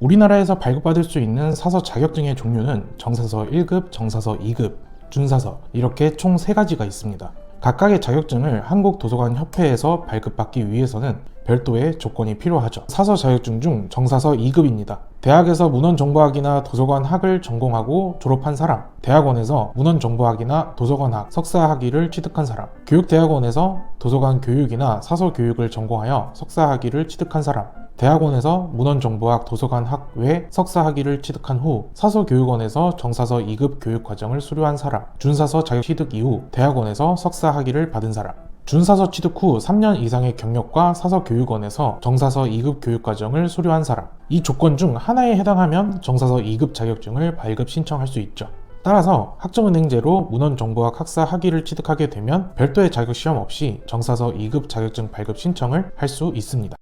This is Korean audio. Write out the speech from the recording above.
우리나라에서 발급받을 수 있는 사서 자격증의 종류는 정사서 1급, 정사서 2급, 준사서 이렇게 총 3가지가 있습니다. 각각의 자격증을 한국도서관협회에서 발급받기 위해서는 별도의 조건이 필요하죠. 사서 자격증 중 정사서 2급입니다. 대학에서 문헌정보학이나 도서관학을 전공하고 졸업한 사람, 대학원에서 문헌정보학이나 도서관학 석사학위를 취득한 사람, 교육대학원에서 도서관 교육이나 사서 교육을 전공하여 석사학위를 취득한 사람, 대학원에서 문헌정보학 도서관 학 외 석사 학위를 취득한 후 사서교육원에서 정사서 2급 교육과정을 수료한 사람, 준사서 자격 취득 이후 대학원에서 석사 학위를 받은 사람, 준사서 취득 후 3년 이상의 경력과 사서교육원에서 정사서 2급 교육과정을 수료한 사람 이 조건 중 하나에 해당하면 정사서 2급 자격증을 발급 신청할 수 있죠. 따라서 학점은행제로 문헌정보학 학사 학위를 취득하게 되면 별도의 자격시험 없이 정사서 2급 자격증 발급 신청을 할 수 있습니다.